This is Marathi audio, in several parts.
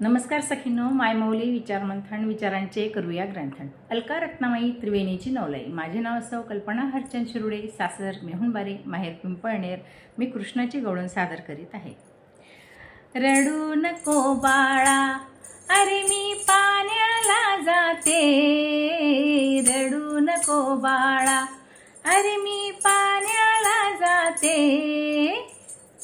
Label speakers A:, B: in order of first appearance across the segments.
A: नमस्कार सखीनो मायमौली विचारमंथन विचारांचे करूया ग्रंथन. अलका रत्नामाई त्रिवेणीची नवलाई. माझे नाव असं कल्पना हरचंद शिरुडे सासर मेहुणबारे माहेर पिंपळनेर. मी कृष्णाची गवळण सादर करीत आहे. रडू नको बाळा अरे मी पाण्याला जाते. रडू नको बाळा अरे मी पाण्याला जाते.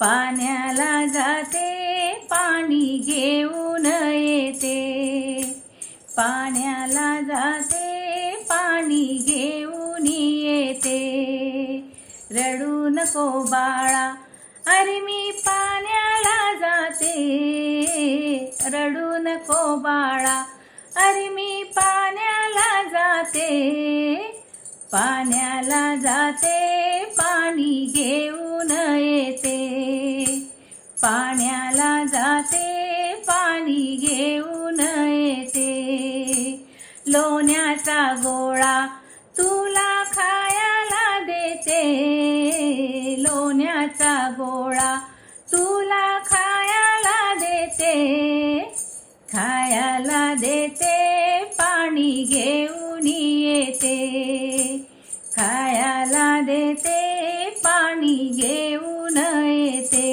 A: पाण्याला जाते पाणी घेऊ येते. रडू नको बाळा अरे मी पाण्याला जाते. रडू नको बाळा अरे मी पाण्याला जाते. पाण्याला जाते पाणी घेऊन येते. पाण्याला जाते पाणी घेऊन येते. लोण्याचा गो खायला देते पाणी घेऊन येते. खायला देते पाणी घेऊन येते.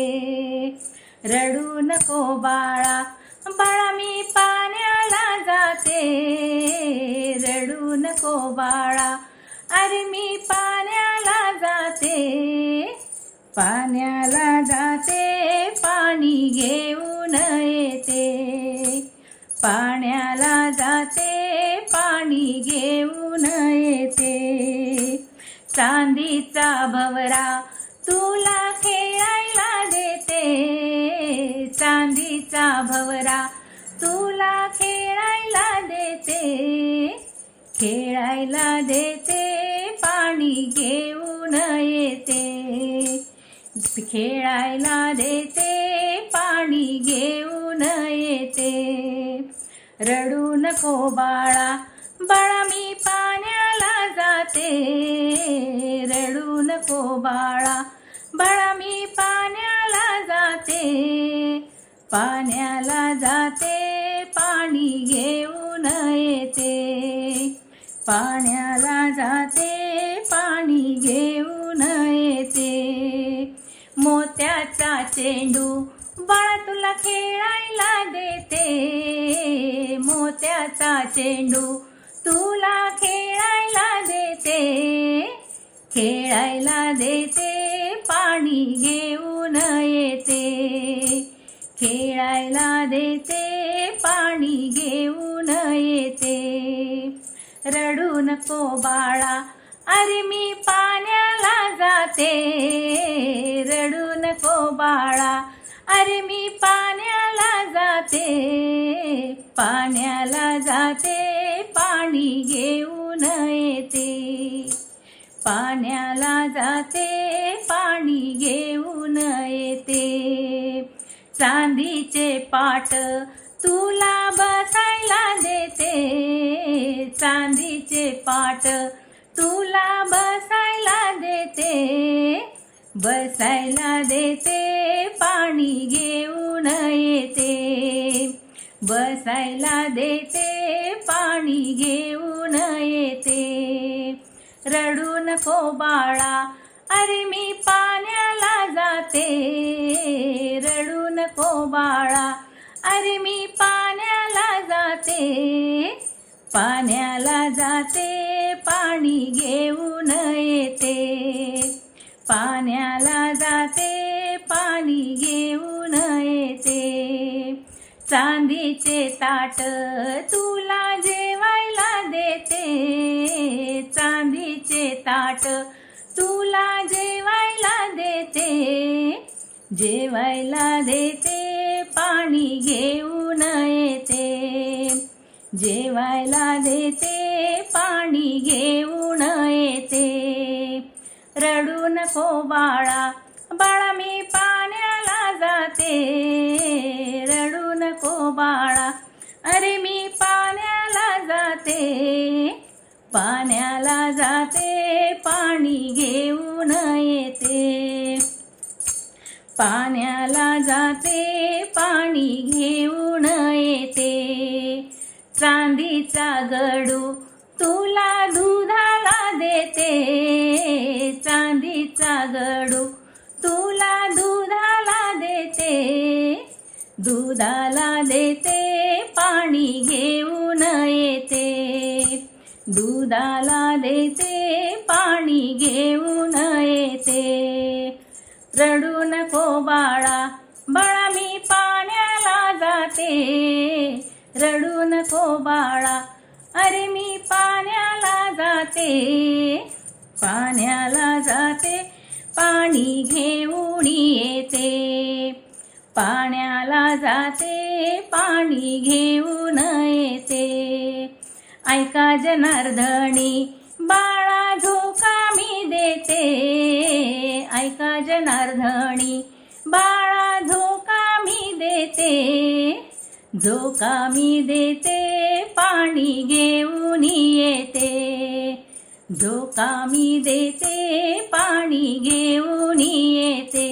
A: रडू नको बाळा बाळा मी पाण्याला जाते. रडू नको बाळा अरे मी पाण्याला जाते. पाण्याला जाते पाणी घेऊन येते. पाण्याला जाते पाणी घेऊन येते. चांदीचा भवरा तुला खेळायला देते. चांदीचा भवरा तुला खेळायला देते. खेळायला देते पाणी घेऊन येते. खेळायला देते पाणी घेऊन येते. रडू नको बाळा बाळा मी पाण्याला जाते. रडू नको बाळा बाळा मी पाण्याला जाते. पाण्याला जाते पाणी घेऊन येते. पाण्याला जाते पाणी घेऊन येते. मोत्याचा चेंडू बाळा तुला खेळायला देते. मोत्याचा चेंडू तुला खेळायला देते. खेळायला देते पाणी घेऊन येते. खेळायला देते पाणी घेऊन येते. रडू नको बाळा अरे मी पाण्याला जाते. पाण्याला जाते पाणी घेऊन येते. पाण्याला जाते पाणी घेऊन येते. चांदीचे पाट तुला बसायला देते. चांदीचे पाट तुला बसायला देते. बसायला देते. बसायला देते पाणी घेऊन येते. रडू नको बाळा अरे मी पाण्याला जाते. रडू नको बाळा अरे मी पाण्याला जाते. पाण्याला जाते पाणी घेऊन येते. पाण्याला जाते पाणी घेऊन चांदीचे ताट तुला जेवायला देते. चांदीचे ताट तुला जेवायला देते. जेवायला देते पाणी घेऊन येते. जेवायला देते पाणी घेऊन येते. रडू नको बाळा बाळा मी बाळा अरे मी पाण्याला जाते पाण्याला जाते पाणी घेऊन येते. पाण्याला जाते पाणी घेऊन येते. चांदीचा गडू तुला दुधाला देते. चांदीचा गडू दुधाला देते पाणी घेऊन येते. दुधाला देते पाणी घेऊन येते. रडू नको बाळा बाळा मी पाण्याला जाते. रडू नको बाळा अरे मी पाण्याला जाते. पाण्याला जाते पाणी घेऊन येते. पाण्याला जाते पाणी घेऊन येते. ऐका जनार्दनी बाळा झोका मी देते. ऐका जनार्दनी बाळा झोका मी देते. झोका मी देते पाणी घेऊन येते. झोका मी देते पाणी घेऊन येते.